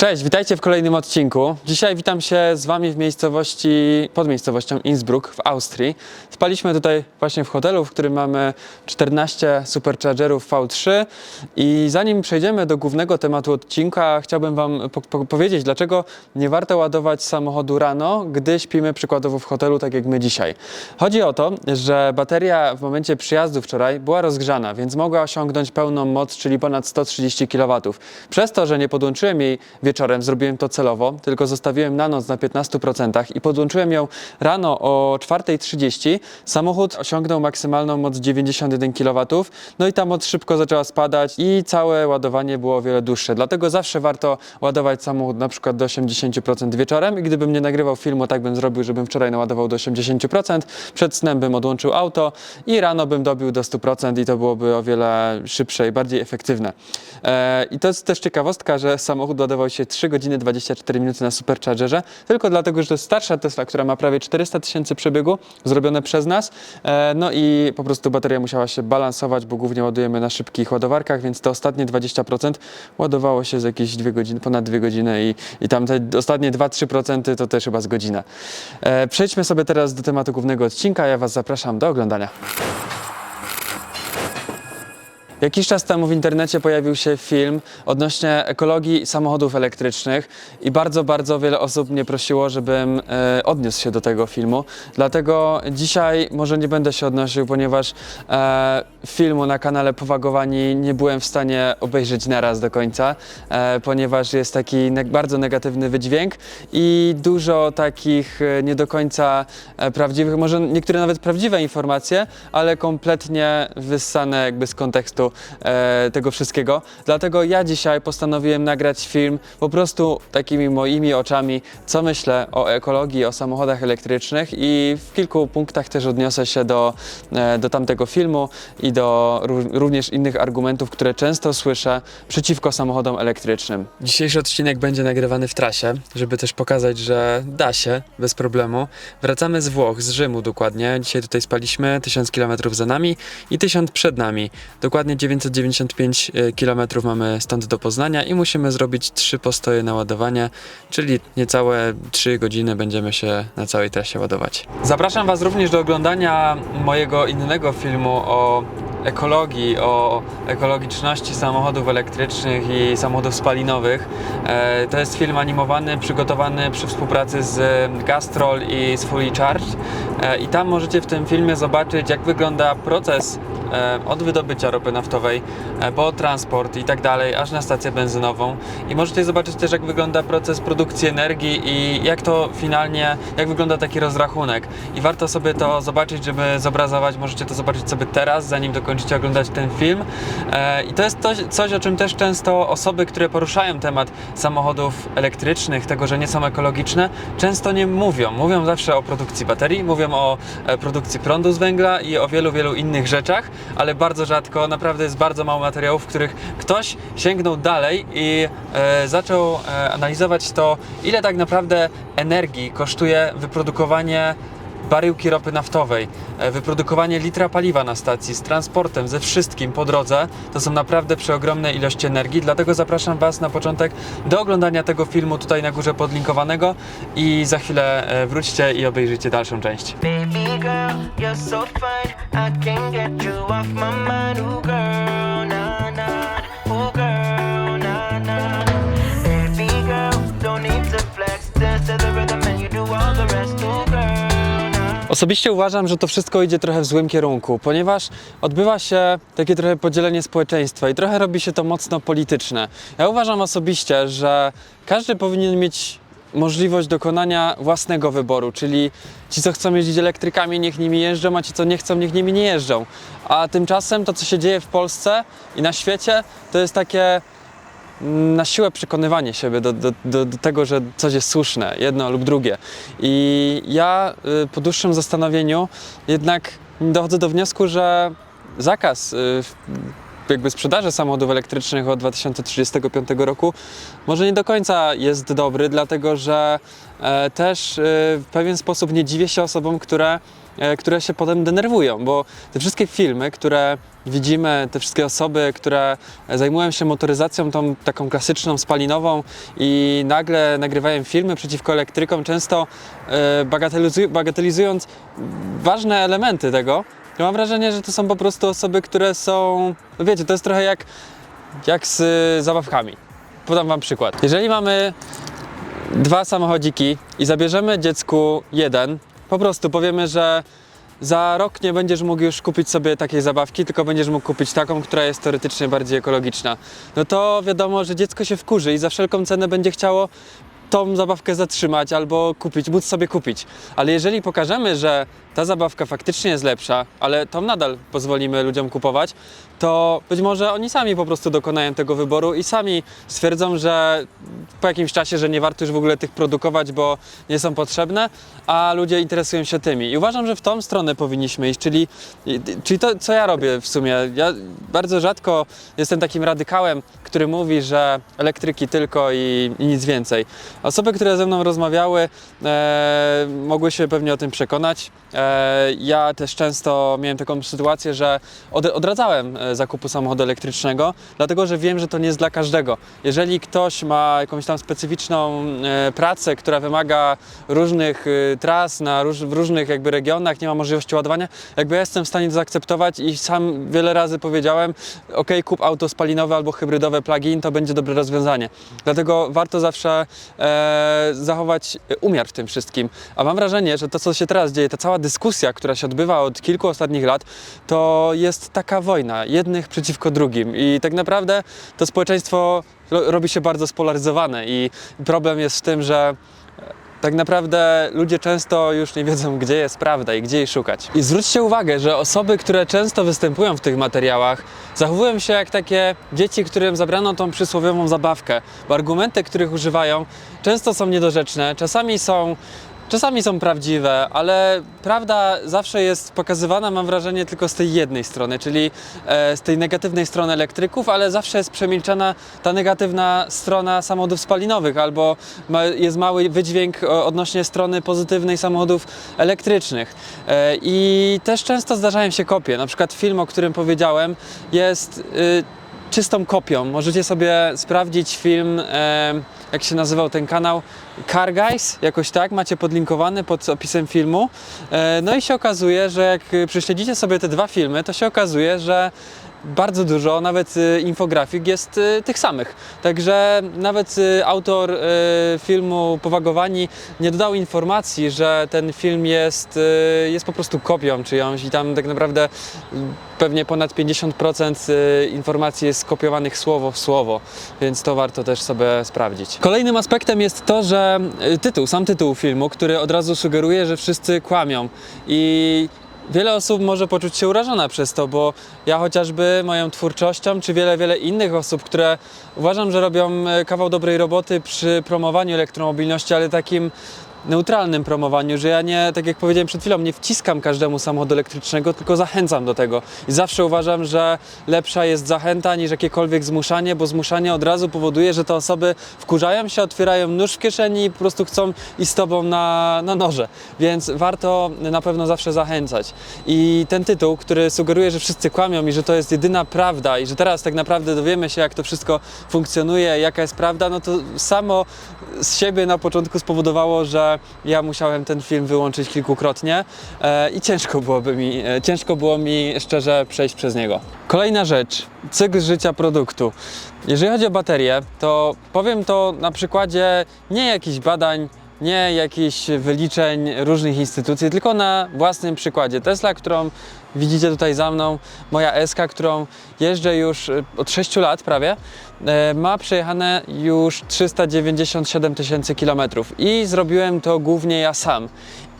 Cześć, witajcie w kolejnym odcinku. Dzisiaj witam się z Wami w miejscowości, pod miejscowością Innsbruck w Austrii. Spaliśmy tutaj właśnie w hotelu, w którym mamy 14 superchargerów V3 i zanim przejdziemy do głównego tematu odcinka, chciałbym Wam po- po- powiedzieć, dlaczego nie warto ładować samochodu rano, gdy śpimy przykładowo w hotelu, tak jak my dzisiaj. Chodzi o to, że bateria w momencie przyjazdu wczoraj była rozgrzana, więc mogła osiągnąć pełną moc, czyli ponad 130 kW. Przez to, że nie podłączyłem jej wieczorem, zrobiłem to celowo, tylko zostawiłem na noc na 15% i podłączyłem ją rano o 4.30, samochód osiągnął maksymalną moc 91 kW, no i ta moc szybko zaczęła spadać i całe ładowanie było o wiele dłuższe. Dlatego zawsze warto ładować samochód na przykład do 80% wieczorem i gdybym nie nagrywał filmu, tak bym zrobił, żebym wczoraj naładował do 80%, przed snem bym odłączył auto i rano bym dobił do 100% i to byłoby o wiele szybsze i bardziej efektywne. E, I to jest też ciekawostka, że samochód ładował się 3 godziny 24 minuty na superchargerze, tylko dlatego, że to jest starsza Tesla, która ma prawie 400 tysięcy przebiegu, zrobione przez nas. E, No i po prostu bateria musiała się balansować, bo głównie ładujemy na szybkich ładowarkach, więc te ostatnie 20% ładowało się z jakieś 2 godziny, ponad 2 godziny i, i tam te ostatnie 2-3% to też chyba z godzina. E, Przejdźmy sobie teraz do tematu głównego odcinka. Ja Was zapraszam do oglądania. Jakiś czas temu w internecie pojawił się film odnośnie ekologii samochodów elektrycznych i bardzo, bardzo wiele osób mnie prosiło, żebym e, odniósł się do tego filmu. Dlatego dzisiaj może nie będę się odnosił, ponieważ e, filmu na kanale Powagowani nie byłem w stanie obejrzeć naraz do końca, e, ponieważ jest taki ne- bardzo negatywny wydźwięk i dużo takich e, nie do końca e, prawdziwych, może niektóre nawet prawdziwe informacje, ale kompletnie wyssane jakby z kontekstu e, tego wszystkiego. Dlatego ja dzisiaj postanowiłem nagrać film po prostu takimi moimi oczami, co myślę o ekologii, o samochodach elektrycznych i w kilku punktach też odniosę się do, e, do tamtego filmu i do ró- również innych argumentów, które często słyszę przeciwko samochodom elektrycznym. Dzisiejszy odcinek będzie nagrywany w trasie, żeby też pokazać, że da się bez problemu. Wracamy z Włoch, z Rzymu dokładnie. Dzisiaj tutaj spaliśmy 1000 km za nami i 1000 przed nami. Dokładnie 995 km mamy stąd do Poznania i musimy zrobić trzy postoje na ładowanie, czyli niecałe 3 godziny będziemy się na całej trasie ładować. Zapraszam Was również do oglądania mojego innego filmu o ekologii, o ekologiczności samochodów elektrycznych i samochodów spalinowych. E, To jest film animowany, przygotowany przy współpracy z Gastrol i z Fully Charged. E, I tam możecie w tym filmie zobaczyć, jak wygląda proces e, od wydobycia ropy naftowej e, po transport i tak dalej, aż na stację benzynową. I możecie zobaczyć też, jak wygląda proces produkcji energii i jak to finalnie, jak wygląda taki rozrachunek. I warto sobie to zobaczyć, żeby zobrazować. Możecie to zobaczyć sobie teraz, zanim dokończycie oglądać ten film. E, I to jest coś, coś, o czym też często osoby, które poruszają temat samochodów elektrycznych, tego, że nie są ekologiczne, często nie mówią. Mówią zawsze o produkcji baterii, mówią o e, produkcji prądu z węgla i o wielu, wielu innych rzeczach, ale bardzo rzadko, naprawdę jest bardzo mało materiałów, w których ktoś sięgnął dalej i e, zaczął e, analizować to, ile tak naprawdę energii kosztuje wyprodukowanie baryłki ropy naftowej, e, wyprodukowanie litra paliwa na stacji z transportem, ze wszystkim po drodze, to są naprawdę przeogromne ilości energii, dlatego zapraszam Was na początek do oglądania tego filmu tutaj na górze podlinkowanego. I za chwilę e, wróćcie i obejrzyjcie dalszą część. Baby girl, Osobiście uważam, że to wszystko idzie trochę w złym kierunku, ponieważ odbywa się takie trochę podzielenie społeczeństwa i trochę robi się to mocno polityczne. Ja uważam osobiście, że każdy powinien mieć możliwość dokonania własnego wyboru, czyli ci, co chcą jeździć elektrykami, niech nimi jeżdżą, a ci, co nie chcą, niech nimi nie jeżdżą. A tymczasem to, co się dzieje w Polsce i na świecie, to jest takie na siłę przekonywanie siebie do, do, do, do tego, że coś jest słuszne, jedno lub drugie. I ja y, po dłuższym zastanowieniu jednak dochodzę do wniosku, że zakaz y, jakby sprzedaży samochodów elektrycznych od 2035 roku może nie do końca jest dobry, dlatego że e, też y, w pewien sposób nie dziwię się osobom, które które się potem denerwują, bo te wszystkie filmy, które widzimy, te wszystkie osoby, które zajmują się motoryzacją tą taką klasyczną, spalinową i nagle nagrywają filmy przeciwko elektrykom, często e, bagatelizuj- bagatelizując ważne elementy tego, ja mam wrażenie, że to są po prostu osoby, które są, no wiecie, to jest trochę jak, jak z y, zabawkami. Podam wam przykład. Jeżeli mamy dwa samochodziki i zabierzemy dziecku jeden, po prostu powiemy, że za rok nie będziesz mógł już kupić sobie takiej zabawki, tylko będziesz mógł kupić taką, która jest teoretycznie bardziej ekologiczna. No to wiadomo, że dziecko się wkurzy i za wszelką cenę będzie chciało tą zabawkę zatrzymać albo kupić, móc sobie kupić. Ale jeżeli pokażemy, że ta zabawka faktycznie jest lepsza, ale tą nadal pozwolimy ludziom kupować, to być może oni sami po prostu dokonają tego wyboru i sami stwierdzą, że po jakimś czasie, że nie warto już w ogóle tych produkować, bo nie są potrzebne, a ludzie interesują się tymi. I uważam, że w tą stronę powinniśmy iść, czyli, czyli to, co ja robię w sumie. Ja bardzo rzadko jestem takim radykałem, który mówi, że elektryki tylko i, i nic więcej. Osoby, które ze mną rozmawiały, e, mogły się pewnie o tym przekonać. E, ja też często miałem taką sytuację, że od, odradzałem e, zakupu samochodu elektrycznego, dlatego że wiem, że to nie jest dla każdego. Jeżeli ktoś ma jakąś tam specyficzną e, pracę, która wymaga różnych e, tras na róż, w różnych jakby regionach, nie ma możliwości ładowania, jakby ja jestem w stanie to zaakceptować i sam wiele razy powiedziałem, ok, kup auto spalinowe albo hybrydowe plug-in, to będzie dobre rozwiązanie. Dlatego warto zawsze e, zachować umiar w tym wszystkim. A mam wrażenie, że to, co się teraz dzieje, ta cała dyskusja, która się odbywa od kilku ostatnich lat, to jest taka wojna jednych przeciwko drugim. I tak naprawdę to społeczeństwo ro- robi się bardzo spolaryzowane i problem jest w tym, że tak naprawdę ludzie często już nie wiedzą, gdzie jest prawda i gdzie jej szukać. I zwróćcie uwagę, że osoby, które często występują w tych materiałach, zachowują się jak takie dzieci, którym zabrano tą przysłowiową zabawkę, bo argumenty, których używają, często są niedorzeczne, czasami są. Czasami są prawdziwe, ale prawda zawsze jest pokazywana, mam wrażenie, tylko z tej jednej strony, czyli e, z tej negatywnej strony elektryków, ale zawsze jest przemilczana ta negatywna strona samochodów spalinowych, albo jest mały wydźwięk o, odnośnie strony pozytywnej samochodów elektrycznych. E, I też często zdarzają się kopie. Na przykład film, o którym powiedziałem, jest y, czystą kopią. Możecie sobie sprawdzić film, e, jak się nazywał ten kanał, Car Guys, jakoś tak, macie podlinkowany pod opisem filmu. E, no i się okazuje, że jak prześledzicie sobie te dwa filmy, to się okazuje, że bardzo dużo, nawet y, infografik jest y, tych samych. Także nawet y, autor filmu Powagowani nie dodał informacji, że ten film jest, jest po prostu kopią czyjąś i tam tak naprawdę pewnie ponad 50% y, informacji jest skopiowanych słowo w słowo, więc to warto też sobie sprawdzić. Kolejnym aspektem jest to, że tytuł, sam tytuł filmu, który od razu sugeruje, że wszyscy kłamią i Wiele osób może poczuć się urażona przez to, bo ja chociażby moją twórczością, czy wiele, wiele innych osób, które uważam, że robią e, kawał dobrej roboty przy promowaniu elektromobilności, ale takim neutralnym promowaniu, że ja nie, tak jak powiedziałem przed chwilą, nie wciskam każdemu samochodu elektrycznego, tylko zachęcam do tego. I zawsze uważam, że lepsza jest zachęta niż jakiekolwiek zmuszanie, bo zmuszanie od razu powoduje, że te osoby wkurzają się, otwierają nóż w kieszeni i po prostu chcą iść z tobą na, na noże. Więc warto na pewno zawsze zachęcać. I ten tytuł, który sugeruje, że wszyscy kłamią i że to jest jedyna prawda i że teraz tak naprawdę dowiemy się, jak to wszystko funkcjonuje, jaka jest prawda, no to samo z siebie na początku spowodowało, że ja musiałem ten film wyłączyć kilkukrotnie e, i ciężko byłoby mi, e, ciężko było mi szczerze przejść przez niego. Kolejna rzecz, cykl życia produktu. Jeżeli chodzi o baterie, to powiem to na przykładzie nie jakichś badań, nie jakichś wyliczeń różnych instytucji, tylko na własnym przykładzie. Tesla, którą widzicie tutaj za mną, moja SK, którą jeżdżę już e, od 6 lat prawie, e, ma przejechane już 397 tysięcy kilometrów i zrobiłem to głównie ja sam.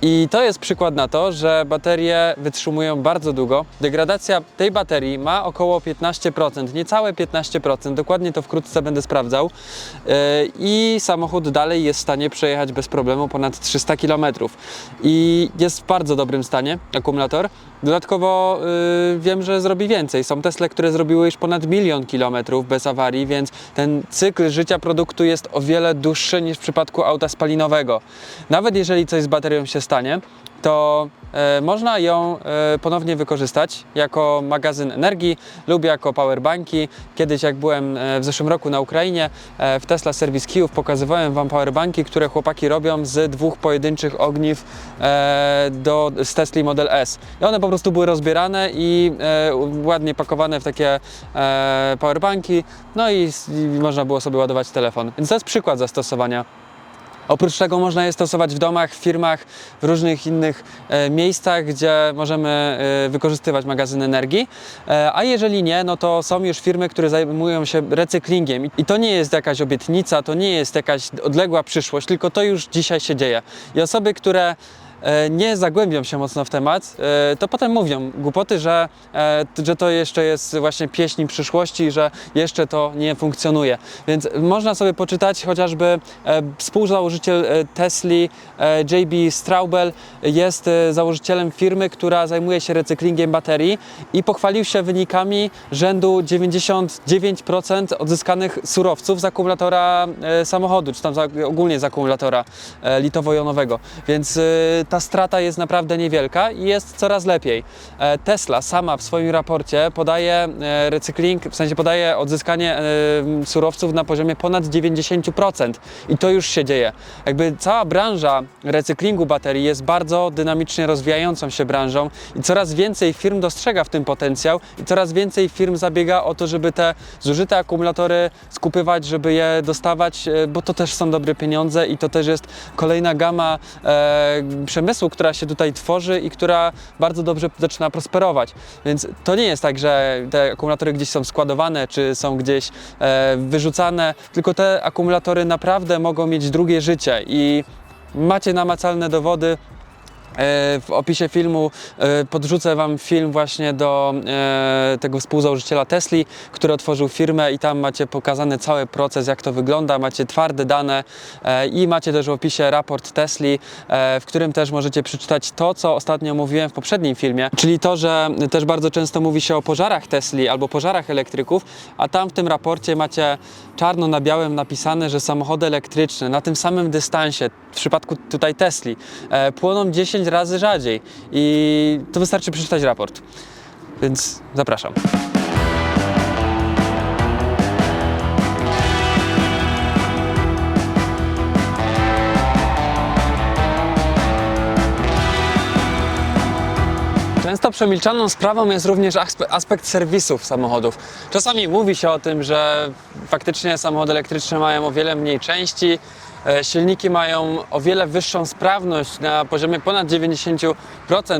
I to jest przykład na to, że baterie wytrzymują bardzo długo. Degradacja tej baterii ma około 15%, niecałe 15%, dokładnie to wkrótce będę sprawdzał. Yy, I samochód dalej jest w stanie przejechać bez problemu ponad 300 km. I jest w bardzo dobrym stanie akumulator. Dodatkowo yy, wiem, że zrobi więcej. Są Tesle, które zrobiły już ponad milion kilometrów bez awarii, więc ten cykl życia produktu jest o wiele dłuższy niż w przypadku auta spalinowego. Nawet jeżeli coś z baterią się stanie, to e, można ją e, ponownie wykorzystać jako magazyn energii lub jako powerbanki. Kiedyś jak byłem e, w zeszłym roku na Ukrainie w Tesla Service Kijów pokazywałem Wam powerbanki, które chłopaki robią z dwóch pojedynczych ogniw do, z Tesla Model S. I one po prostu były rozbierane i ładnie pakowane w takie powerbanki, no i można było sobie ładować telefon. Więc to jest przykład zastosowania. Oprócz tego można je stosować w domach, w firmach, w różnych innych e, miejscach, gdzie możemy e, wykorzystywać magazyn energii. E, a jeżeli nie, no to są już firmy, które zajmują się recyklingiem. I- to nie jest jakaś obietnica, to nie jest jakaś odległa przyszłość, tylko to już dzisiaj się dzieje. I osoby, które nie zagłębią się mocno w temat, e, to potem mówią głupoty, że, e, że to jeszcze jest właśnie pieśń przyszłości, że jeszcze to nie funkcjonuje. Więc można sobie poczytać chociażby e, współzałożyciel e, Tesli, e, JB Straubel jest e, założycielem firmy, która zajmuje się recyklingiem baterii i pochwalił się wynikami rzędu 99% odzyskanych surowców z akumulatora e, samochodu, czy tam ogólnie z akumulatora e, litowo-jonowego. Więc e, ta strata jest naprawdę niewielka i jest coraz lepiej. E, Tesla sama w swoim raporcie podaje e, recykling, w sensie podaje odzyskanie e, surowców na poziomie ponad 90% i to już się dzieje. Jakby cała branża recyklingu baterii jest bardzo dynamicznie rozwijającą się branżą i coraz więcej firm dostrzega w tym potencjał i coraz więcej firm zabiega o to, żeby te zużyte akumulatory skupywać, żeby je dostawać, bo to też są dobre pieniądze i to też jest kolejna gama e, przemysłu, która się tutaj tworzy i która bardzo dobrze zaczyna prosperować. Więc to nie jest tak, że te akumulatory gdzieś są składowane, czy są gdzieś e, wyrzucane, tylko te akumulatory naprawdę mogą mieć drugie życie i macie namacalne dowody. E, W opisie filmu e, podrzucę Wam film właśnie do e, tego współzałożyciela Tesli, który otworzył firmę i tam macie pokazany cały proces, jak to wygląda, macie twarde dane i macie też w opisie raport Tesli, e, w którym też możecie przeczytać to, co ostatnio mówiłem w poprzednim filmie, czyli to, że też bardzo często mówi się o pożarach Tesli albo pożarach elektryków, a tam w tym raporcie macie czarno na białym napisane, że samochody elektryczne na tym samym dystansie, w przypadku tutaj Tesli, e, płoną 10 razy rzadziej i to wystarczy przeczytać raport. Więc zapraszam. Często przemilczaną sprawą jest również aspe- aspekt serwisów samochodów. Czasami mówi się o tym, że faktycznie samochody elektryczne mają o wiele mniej części, silniki mają o wiele wyższą sprawność na poziomie ponad 90%,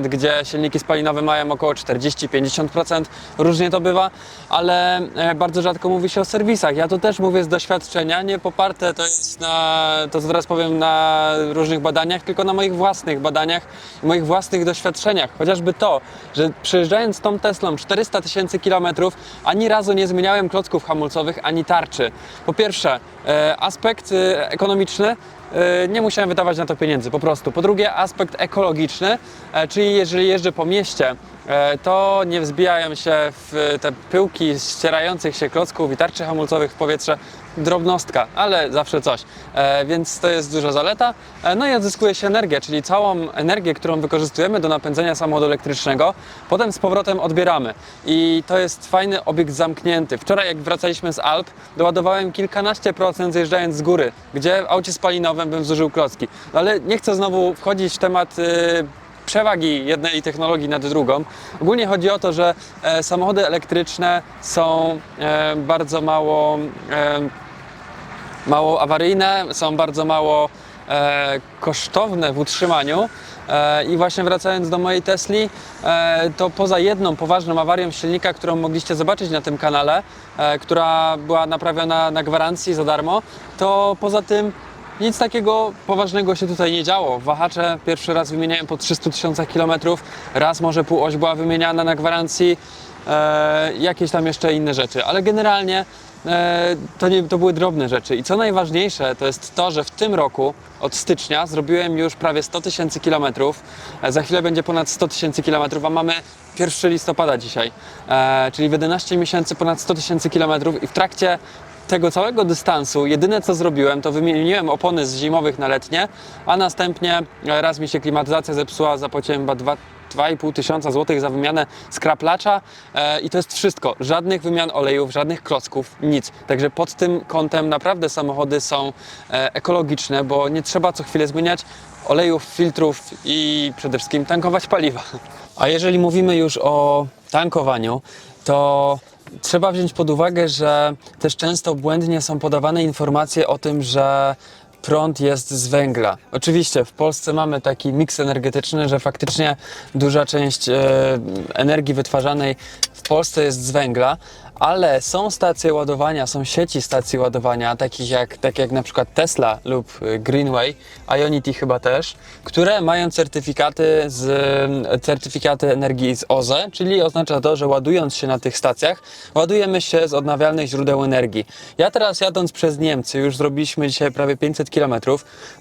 gdzie silniki spalinowe mają około 40-50%, różnie to bywa, ale e, bardzo rzadko mówi się o serwisach. Ja to też mówię z doświadczenia, nie poparte to jest na, to teraz powiem, na różnych badaniach, tylko na moich własnych badaniach, moich własnych doświadczeniach. Chociażby to, że przejeżdżając tą Teslą 400 tysięcy kilometrów, ani razu nie zmieniałem klocków hamulcowych, ani tarczy. Po pierwsze, e, aspekt e, e, nie musiałem wydawać na to pieniędzy, po prostu. Po drugie, aspekt ekologiczny, e, czyli jeżeli jeżdżę po mieście, e, to nie wzbijają się w te pyłki ścierających się klocków i tarczy hamulcowych w powietrze. Drobnostka, ale zawsze coś. E, więc to jest duża zaleta. E, no i odzyskuje się energię, czyli całą energię, którą wykorzystujemy do napędzania samochodu elektrycznego, potem z powrotem odbieramy. I to jest fajny obiekt zamknięty. Wczoraj, jak wracaliśmy z Alp, doładowałem kilkanaście procent zjeżdżając z góry, gdzie w aucie spalinowym bym zużył klocki. No ale nie chcę znowu wchodzić w temat. y, przewagi jednej technologii nad drugą. Ogólnie chodzi o to, że e, samochody elektryczne są e, bardzo mało, e, mało awaryjne, są bardzo mało kosztowne w utrzymaniu. I właśnie wracając do mojej Tesli, to poza jedną poważną awarią silnika, którą mogliście zobaczyć na tym kanale, która była naprawiona na gwarancji za darmo, to poza tym nic takiego poważnego się tutaj nie działo. Wahacze pierwszy raz wymieniałem po 300 tysiącach kilometrów, raz może półoś była wymieniana na gwarancji, e, jakieś tam jeszcze inne rzeczy, ale generalnie e, to, nie, to były drobne rzeczy. I co najważniejsze, to jest to, że w tym roku od stycznia zrobiłem już prawie 100 tysięcy kilometrów, e, za chwilę będzie ponad 100 tysięcy kilometrów, a mamy 1 listopada dzisiaj, e, czyli w 11 miesięcy ponad 100 tysięcy kilometrów. I w trakcie tego całego dystansu jedyne co zrobiłem, to wymieniłem opony z zimowych na letnie, a następnie e, raz mi się klimatyzacja zepsuła, zapłaciłem chyba dwa 2,5 tysiąca złotych za wymianę skraplacza e, i to jest wszystko. Żadnych wymian olejów, żadnych klocków, nic. Także pod tym kątem naprawdę samochody są e, ekologiczne, bo nie trzeba co chwilę zmieniać olejów, filtrów i przede wszystkim tankować paliwa. A jeżeli mówimy już o tankowaniu, to trzeba wziąć pod uwagę, że też często błędnie są podawane informacje o tym, że prąd jest z węgla. Oczywiście w Polsce mamy taki miks energetyczny, że faktycznie duża część e, energii wytwarzanej w Polsce jest z węgla, ale są stacje ładowania, są sieci stacji ładowania, takich jak, tak jak na przykład Tesla lub y, Greenway, Ionity chyba też, które mają certyfikaty, z, certyfikaty energii z OZE, czyli oznacza to, że ładując się na tych stacjach, ładujemy się z odnawialnych źródeł energii. Ja teraz jadąc przez Niemcy, już zrobiliśmy dzisiaj prawie 500 km,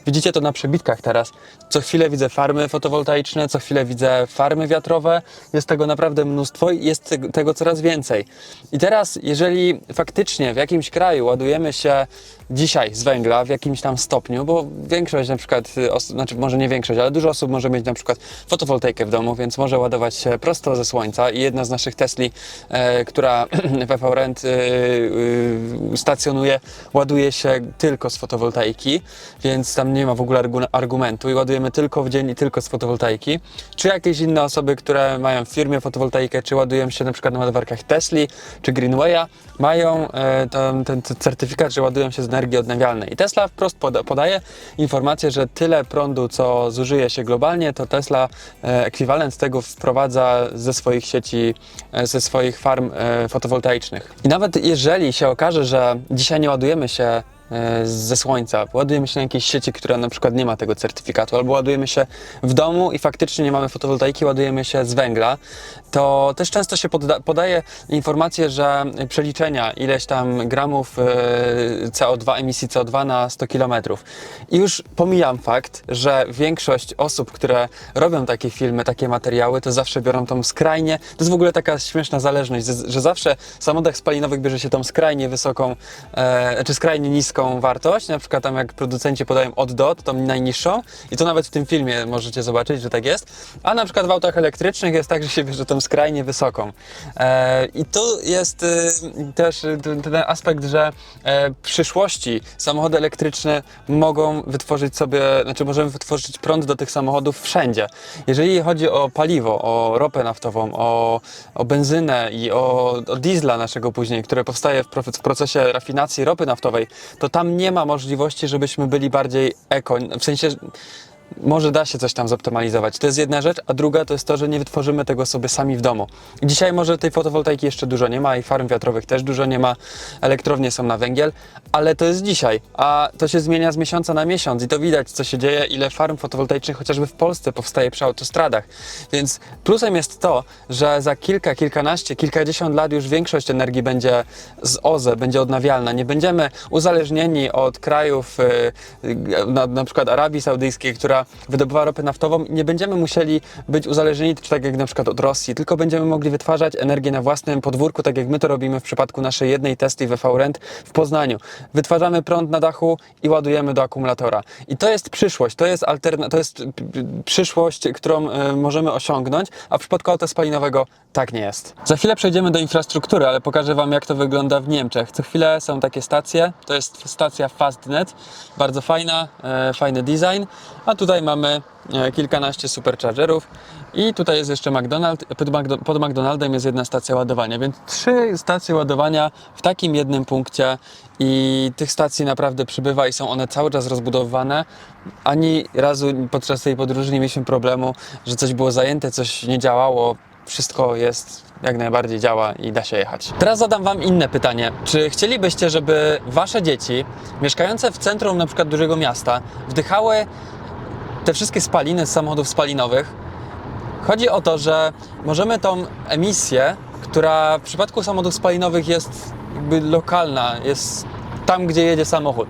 widzicie to na przebitkach teraz, co chwilę widzę farmy fotowoltaiczne, co chwilę widzę farmy wiatrowe, jest tego naprawdę mnóstwo i jest tego- coraz więcej. I teraz, jeżeli faktycznie w jakimś kraju ładujemy się dzisiaj z węgla w jakimś tam stopniu, bo większość na przykład, y, znaczy może nie większość, ale dużo osób może mieć na przykład fotowoltaikę w domu, więc może ładować się prosto ze słońca i jedna z naszych Tesli, e, która w EV Rent y, y, stacjonuje, ładuje się tylko z fotowoltaiki, więc tam nie ma w ogóle argu- argumentu i ładujemy tylko w dzień i tylko z fotowoltaiki. Czy jakieś inne osoby, które mają w firmie fotowoltaikę, czy ładują się na przykład na ładowarkach Tesli czy Greenwaya, mają e, ten, ten certyfikat, że ładują się z energii odnawialnej. I Tesla wprost poda, podaje informację, że tyle prądu, co zużyje się globalnie, to Tesla e, ekwiwalent tego wprowadza ze swoich sieci, e, ze swoich farm e, fotowoltaicznych. I nawet jeżeli się okaże, że dzisiaj nie ładujemy się ze słońca, ładujemy się na jakiejś sieci, która na przykład nie ma tego certyfikatu, albo ładujemy się w domu i faktycznie nie mamy fotowoltaiki, ładujemy się z węgla, to też często się podaje informację, że przeliczenia ileś tam gramów e, CO2, emisji CO2 na 100 km. I już pomijam fakt, że większość osób, które robią takie filmy, takie materiały, to zawsze biorą tą skrajnie, to jest w ogóle taka śmieszna zależność, że, że zawsze w samochodach spalinowych bierze się tą skrajnie wysoką, e, czy skrajnie niską wartość, na przykład tam jak producenci podają od do, to tą najniższą i to nawet w tym filmie możecie zobaczyć, że tak jest, a na przykład w autach elektrycznych jest tak, że się bierze tą skrajnie wysoką. E, I tu jest y, też y, ten, aspekt, że e, w przyszłości samochody elektryczne mogą wytworzyć sobie, znaczy możemy wytworzyć prąd do tych samochodów wszędzie. Jeżeli chodzi o paliwo, o ropę naftową, o, o benzynę i o, o diesla naszego później, które powstaje w procesie rafinacji ropy naftowej, to tam nie ma możliwości, żebyśmy byli bardziej eko, w sensie może da się coś tam zoptymalizować. To jest jedna rzecz, a druga to jest to, że nie wytworzymy tego sobie sami w domu. Dzisiaj może tej fotowoltaiki jeszcze dużo nie ma i farm wiatrowych też dużo nie ma, elektrownie są na węgiel, ale to jest dzisiaj, a to się zmienia z miesiąca na miesiąc i to widać, co się dzieje, ile farm fotowoltaicznych chociażby w Polsce powstaje przy autostradach. Więc plusem jest to, że za kilka, kilkanaście, kilkadziesiąt lat już większość energii będzie z OZE, będzie odnawialna. Nie będziemy uzależnieni od krajów, y, na, na przykład Arabii Saudyjskiej, która wydobywa ropę naftową. Nie będziemy musieli być uzależnieni, czy tak jak na przykład od Rosji, tylko będziemy mogli wytwarzać energię na własnym podwórku, tak jak my to robimy w przypadku naszej jednej Tesli w Rent w Poznaniu. Wytwarzamy prąd na dachu i ładujemy do akumulatora. I to jest przyszłość, to jest, alterna- to jest przyszłość, którą y, możemy osiągnąć, a w przypadku auta spalinowego tak nie jest. Za chwilę przejdziemy do infrastruktury, ale pokażę Wam, jak to wygląda w Niemczech. Co chwilę są takie stacje. To jest stacja Fastnet, bardzo fajna, e, fajny design. A tutaj mamy e, kilkanaście superchargerów i tutaj jest jeszcze McDonald's. Pod McDonaldem jest jedna stacja ładowania, więc trzy stacje ładowania w takim jednym punkcie i tych stacji naprawdę przybywa i są one cały czas rozbudowywane. Ani razu podczas tej podróży nie mieliśmy problemu, że coś było zajęte, coś nie działało. Wszystko jest jak najbardziej działa i da się jechać. Teraz zadam Wam inne pytanie. Czy chcielibyście, żeby Wasze dzieci mieszkające w centrum na przykład dużego miasta wdychały te wszystkie spaliny z samochodów spalinowych? Chodzi o to, że możemy tą emisję, która w przypadku samochodów spalinowych jest jakby lokalna, jest tam, gdzie jedzie samochód,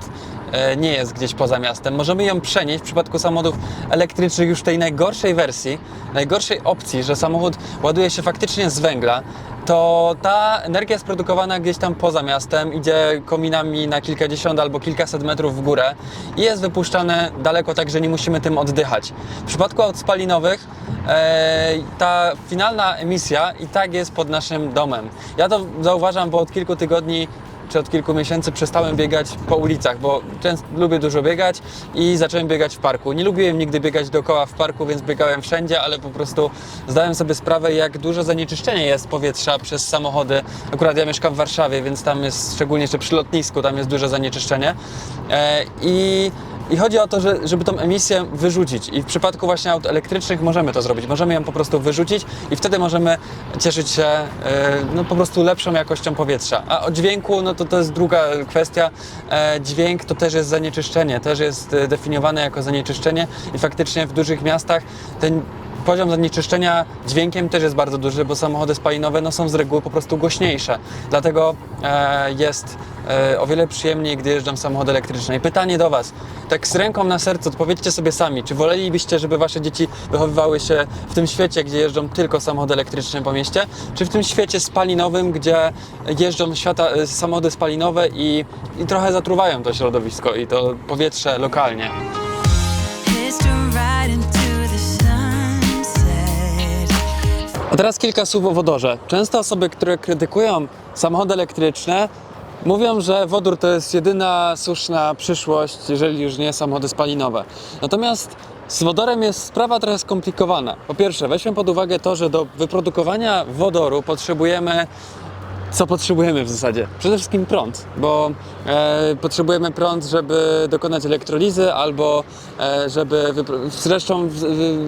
nie jest gdzieś poza miastem. Możemy ją przenieść w przypadku samochodów elektrycznych już w tej najgorszej wersji, najgorszej opcji, że samochód ładuje się faktycznie z węgla. to ta energia jest produkowana gdzieś tam poza miastem, idzie kominami na kilkadziesiąt albo kilkaset metrów w górę i jest wypuszczane daleko, tak że nie musimy tym oddychać. W przypadku aut spalinowych e, ta finalna emisja i tak jest pod naszym domem. Ja to zauważam, bo od kilku tygodni czy od kilku miesięcy przestałem biegać po ulicach, bo często lubię dużo biegać i zacząłem biegać w parku. Nie lubiłem nigdy biegać dookoła w parku, więc biegałem wszędzie, ale po prostu zdałem sobie sprawę, jak dużo zanieczyszczenie jest powietrza przez samochody. Akurat ja mieszkam w Warszawie, więc tam jest, szczególnie jeszcze przy lotnisku, tam jest duże zanieczyszczenie. E, I i chodzi o to, że, żeby tą emisję wyrzucić. I w przypadku właśnie aut elektrycznych możemy to zrobić. Możemy ją po prostu wyrzucić i wtedy możemy cieszyć się e, no, po prostu lepszą jakością powietrza. A o dźwięku, no to to jest druga kwestia. E, dźwięk to też jest zanieczyszczenie, też jest e, definiowane jako zanieczyszczenie i faktycznie w dużych miastach ten poziom zanieczyszczenia dźwiękiem też jest bardzo duży, bo samochody spalinowe no, są z reguły po prostu głośniejsze. Dlatego e, jest e, o wiele przyjemniej, gdy jeżdżą samochody elektryczne. I pytanie do Was, tak z ręką na sercu, odpowiedzcie sobie sami, czy wolelibyście, żeby Wasze dzieci wychowywały się w tym świecie, gdzie jeżdżą tylko samochody elektryczne po mieście, czy w tym świecie spalinowym, gdzie jeżdżą świata, e, samochody spalinowe i, i trochę zatruwają to środowisko i to powietrze lokalnie. A teraz kilka słów o wodorze. Często osoby, które krytykują samochody elektryczne, mówią, że wodór to jest jedyna słuszna przyszłość, jeżeli już nie samochody spalinowe. Natomiast z wodorem jest sprawa trochę skomplikowana. Po pierwsze, weźmy pod uwagę to, że do wyprodukowania wodoru potrzebujemy co potrzebujemy w zasadzie? Przede wszystkim prąd, bo e, potrzebujemy prąd, żeby dokonać elektrolizy albo e, żeby. Zresztą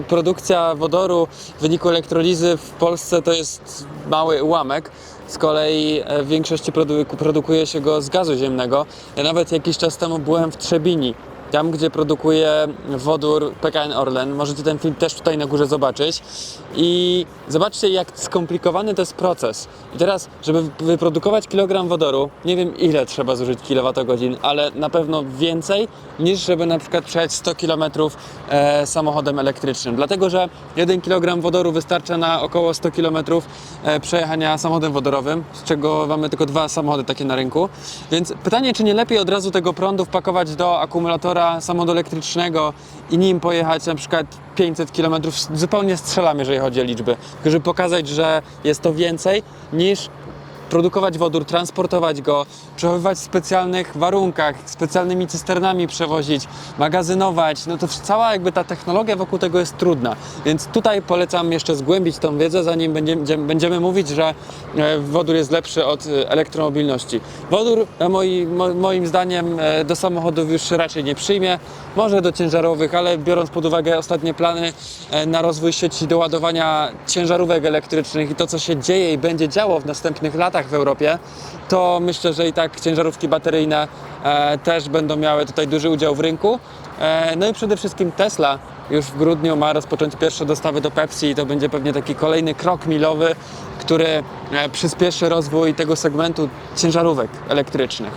produkcja wodoru w wyniku elektrolizy w Polsce to jest mały ułamek. Z kolei e, w większości produ- produkuje się go z gazu ziemnego. Ja nawet jakiś czas temu byłem w Trzebini, tam gdzie produkuje wodór PKN Orlen. Możecie ten film też tutaj na górze zobaczyć. I zobaczcie, jak skomplikowany to jest proces. I teraz, żeby wyprodukować kilogram wodoru, nie wiem ile trzeba zużyć kilowatogodzin, ale na pewno więcej niż żeby na przykład przejechać 100 km e, samochodem elektrycznym. Dlatego, że 1 kg wodoru wystarcza na około 100 km e, przejechania samochodem wodorowym, z czego mamy tylko dwa samochody takie na rynku. Więc pytanie, czy nie lepiej od razu tego prądu wpakować do akumulatora samochodu elektrycznego i nim pojechać na przykład 500 km, zupełnie strzelam, jeżeli chodzi o liczby, żeby pokazać, że jest to więcej niż produkować wodór, transportować go, przechowywać w specjalnych warunkach, specjalnymi cysternami przewozić, magazynować, no to cała jakby ta technologia wokół tego jest trudna. Więc tutaj polecam jeszcze zgłębić tą wiedzę, zanim będziemy, będziemy mówić, że e, wodór jest lepszy od e, elektromobilności. Wodór e, moi, mo, moim zdaniem do samochodów już raczej nie przyjmie, może do ciężarowych, ale biorąc pod uwagę ostatnie plany na rozwój sieci do ładowania ciężarówek elektrycznych i to, co się dzieje i będzie działo w następnych latach w Europie, to myślę, że i tak ciężarówki bateryjne e, też będą miały tutaj duży udział w rynku. E, no i przede wszystkim Tesla już w grudniu ma rozpocząć pierwsze dostawy do Pepsi i to będzie pewnie taki kolejny krok milowy, który e, przyspieszy rozwój tego segmentu ciężarówek elektrycznych.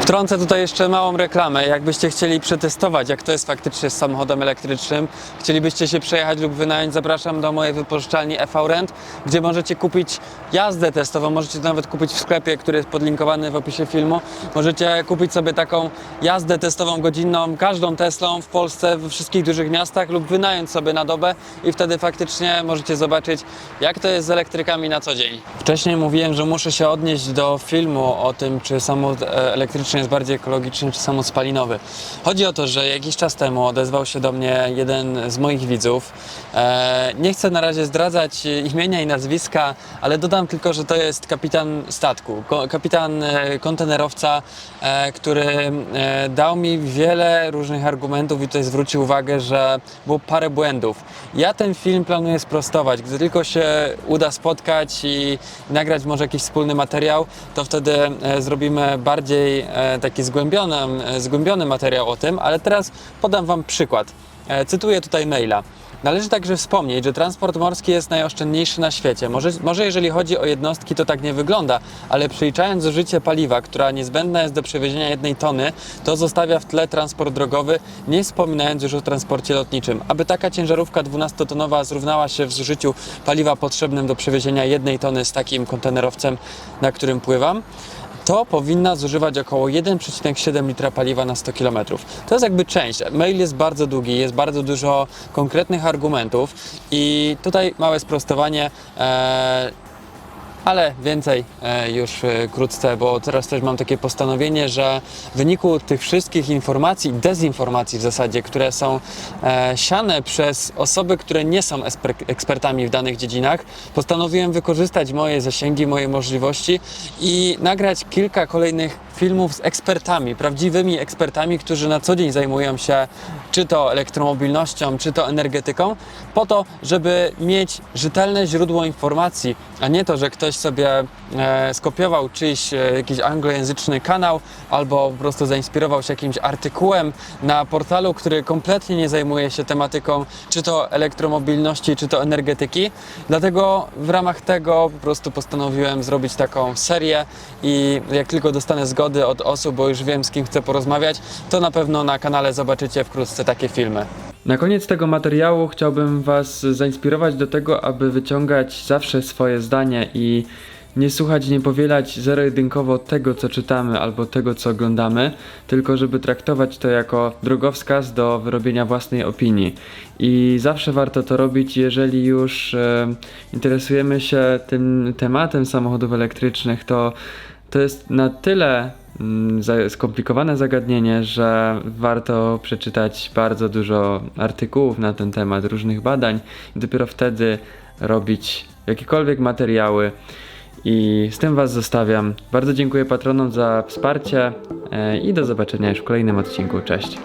Wtrącę tutaj jeszcze małą reklamę. Jakbyście chcieli przetestować, jak to jest faktycznie z samochodem elektrycznym, chcielibyście się przejechać lub wynająć, zapraszam do mojej wypożyczalni EV Rent, gdzie możecie kupić jazdę testową, możecie to nawet kupić w sklepie, który jest podlinkowany w opisie filmu. Możecie kupić sobie taką jazdę testową godzinną, każdą Teslą w Polsce, we wszystkich dużych miastach lub wynająć sobie na dobę i wtedy faktycznie możecie zobaczyć, jak to jest z elektrykami na co dzień. Wcześniej mówiłem, że muszę się odnieść do filmu o tym, czy samochód e, elektryczny jest bardziej ekologiczny, czy samochód spalinowy. Chodzi o to, że jakiś czas temu odezwał się do mnie jeden z moich widzów. E, nie chcę na razie zdradzać imienia i nazwiska, ale dodam tylko, że to jest kapitan statku, kapitan e, kontenerowca, który dał mi wiele różnych argumentów i tutaj zwrócił uwagę, że było parę błędów. Ja ten film planuję sprostować. Gdy tylko się uda spotkać i nagrać może jakiś wspólny materiał, to wtedy e, zrobimy bardziej e, taki zgłębiony, e, zgłębiony materiał o tym, ale teraz podam Wam przykład. Cytuję tutaj maila. Należy także wspomnieć, że transport morski jest najoszczędniejszy na świecie. Może, może jeżeli chodzi o jednostki, to tak nie wygląda, ale przeliczając zużycie paliwa, która niezbędna jest do przewiezienia jednej tony, to zostawia w tle transport drogowy, nie wspominając już o transporcie lotniczym. Aby taka ciężarówka 12-tonowa zrównała się w zużyciu paliwa potrzebnym do przewiezienia jednej tony z takim kontenerowcem, na którym pływam, to powinna zużywać około 1,7 litra paliwa na 100 km. To jest jakby część. Mail jest bardzo długi, jest bardzo dużo konkretnych argumentów i tutaj małe sprostowanie. E, ale więcej e, już e, wkrótce, bo teraz też mam takie postanowienie, że w wyniku tych wszystkich informacji, dezinformacji w zasadzie, które są e, siane przez osoby, które nie są ekspertami w danych dziedzinach, postanowiłem wykorzystać moje zasięgi, moje możliwości i nagrać kilka kolejnych filmów z ekspertami, prawdziwymi ekspertami, którzy na co dzień zajmują się czy to elektromobilnością, czy to energetyką, po to, żeby mieć rzetelne źródło informacji, a nie to, że ktoś sobie e, skopiował czyjś e, jakiś anglojęzyczny kanał albo po prostu zainspirował się jakimś artykułem na portalu, który kompletnie nie zajmuje się tematyką czy to elektromobilności, czy to energetyki. Dlatego w ramach tego po prostu postanowiłem zrobić taką serię i jak tylko dostanę zgody od osób, bo już wiem z kim chcę porozmawiać, to na pewno na kanale zobaczycie wkrótce takie filmy. Na koniec tego materiału chciałbym Was zainspirować do tego, aby wyciągać zawsze swoje zdanie i nie słuchać, nie powielać zero-jedynkowo tego, co czytamy albo tego, co oglądamy, tylko żeby traktować to jako drogowskaz do wyrobienia własnej opinii. I zawsze warto to robić, jeżeli już e, interesujemy się tym tematem samochodów elektrycznych, to to jest na tyle skomplikowane zagadnienie, że warto przeczytać bardzo dużo artykułów na ten temat, różnych badań i dopiero wtedy robić jakiekolwiek materiały. I z tym Was zostawiam. Bardzo dziękuję patronom za wsparcie e, i do zobaczenia już w kolejnym odcinku. Cześć.